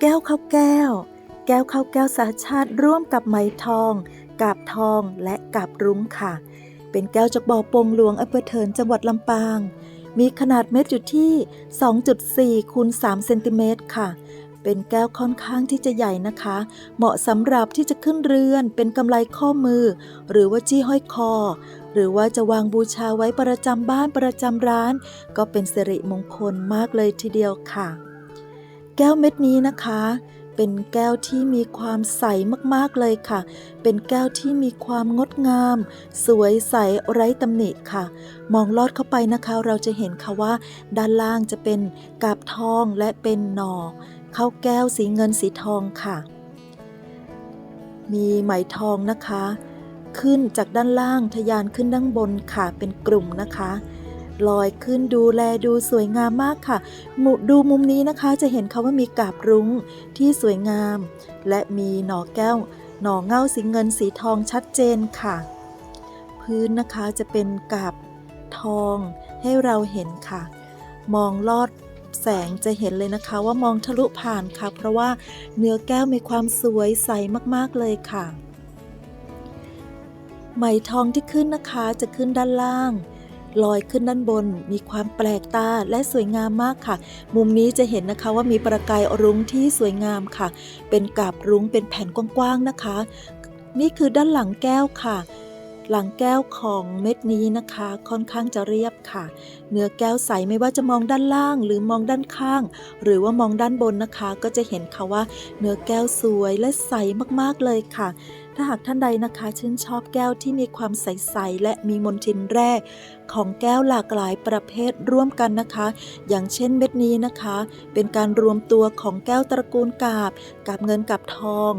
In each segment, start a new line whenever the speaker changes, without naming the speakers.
แก้วข้าวแก้ว แก้วข้าวแก้วสาชาติร่วมกับไหมทอง กาบทองและกาบรุ้งค่ะ เป็นแก้วจากบ่อปงหลวงอำเภอเถินจังหวัดลำปาง มีขนาดเม็ดอยู่ที่ 2.4คูณ3เซนติเมตรค่ะ เป็นแก้วค่อนข้างที่จะใหญ่นะคะ เหมาะสำหรับที่จะขึ้นเรือน เป็นกำไลข้อมือ หรือว่าจี้ห้อยคอ หรือว่าจะวางบูชาไว้ประจำบ้านประจำร้าน ก็เป็นสิริมงคลมากเลยทีเดียวค่ะ แก้วเม็ดนี้นะคะ เป็นแก้วที่มีความใสมากๆเลยค่ะ เป็นแก้วที่มีความงดงาม สวยใสไร้ตำหนิค่ะ มองลอดเข้าไปนะคะ เราจะเห็นค่ะว่า ด้านล่างจะเป็นกาบทองและเป็นหน่อข้าวแก้วสีเงินสีทองค่ะ มีไหมทองนะคะ ขึ้นจากด้านล่างทะยานขึ้นด้านบนค่ะเป็นกลุ่มนะคะ ลอยขึ้นดูแลดูสวยงามมากค่ะมุดูมุมนี้นะคะจะเห็นค่ะว่ามีกาบรุ้งที่สวยงาม และมีหน่อแก้ว หน่อเง่าสีเงินสีทองชัดเจนค่ะ พื้นนะคะจะเป็นกาบทองให้เราเห็นค่ะ มองลอดแสงจะเห็นเลยนะคะว่ามองทะลุผ่านค่ะ เพราะว่าเนื้อแก้วมีความสวยใสมากๆเลยค่ะ ไหมทองที่ขึ้นนะคะจะขึ้นด้านล่าง ลอยขึ้นด้านบน มีความแปลกตาและสวยงามมากค่ะ มุมนี้จะเห็นนะคะว่ามีประกายรุ้งที่สวยงามค่ะ เป็นกาบรุ้งเป็นแผ่นกว้างๆนะคะ นี่คือด้านหลังแก้วค่ะ หลังแก้วของเม็ดนี้นะคะ ค่อนข้างจะเรียบค่ะ เนื้อแก้วใสไม่ว่าจะมองด้านล่าง หรือมองด้านข้าง หรือว่ามองด้านบนนะคะ ก็จะเห็นค่ะว่า เนื้อแก้วสวยและใสมากๆเลยค่ะ ถ้าหากท่านใดนะคะชื่นชอบแก้วที่มีความใส ๆ และมีมนทินแร่ของแก้วหลากหลายประเภทร่วมกันนะคะ อย่างเช่นเม็ดนี้นะคะ เป็นการรวมตัวของแก้วตระกูลกาบกาบเงินกาบทอง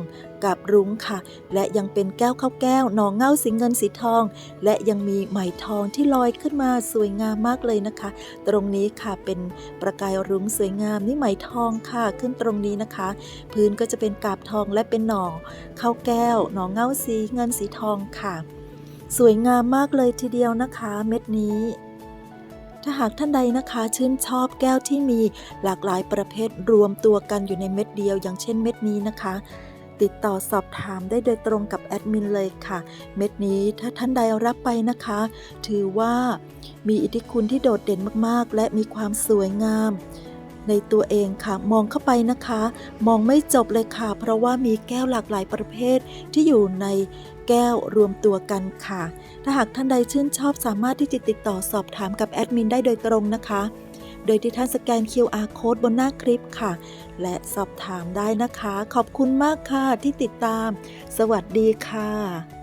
กาบรุ้งค่ะ และยังเป็นแก้วข้าวแก้วหนองเง่าสีเงินสีทอง และยังมีไหมทองที่ลอยขึ้นมาสวยงามมากเลยนะคะ ตรงนี้ค่ะเป็นประกายรุ้งสวยงามนี่ไหมทองค่ะขึ้นตรงนี้นะคะ พื้นก็จะเป็นกาบทองและเป็นหน่อข้าวแก้วหนองเง่าสีเงินสีทองค่ะ สวยงามมากเลยทีเดียวนะคะ เม็ดนี้ถ้าหากท่านใดนะคะชื่นชอบแก้วที่มีหลากหลายประเภทรวมตัวกันอยู่ในเม็ดเดียว อย่างเช่นเม็ดนี้นะคะ ติดต่อสอบถามได้โดยตรงกับแอดมินเลยค่ะ เม็ดนี้ถ้าท่านใดรับไปนะคะ ถือว่ามีอิทธิคุณที่โดดเด่นมากๆ และมีความสวยงามในตัวเองค่ะมองเข้าไปนะคะ มองไม่จบเลยค่ะ เพราะว่ามีแก้วหลากหลายประเภทที่อยู่ในแก้วรวมตัวกันค่ะ ถ้าหากท่านใดชื่นชอบสามารถที่จะติดต่อสอบถามกับแอดมินได้โดยตรงนะคะ โดยที่ท่านสแกน QR code บนหน้าคลิปค่ะ และสอบถามได้นะคะ ขอบคุณมากค่ะที่ติดตาม สวัสดีค่ะ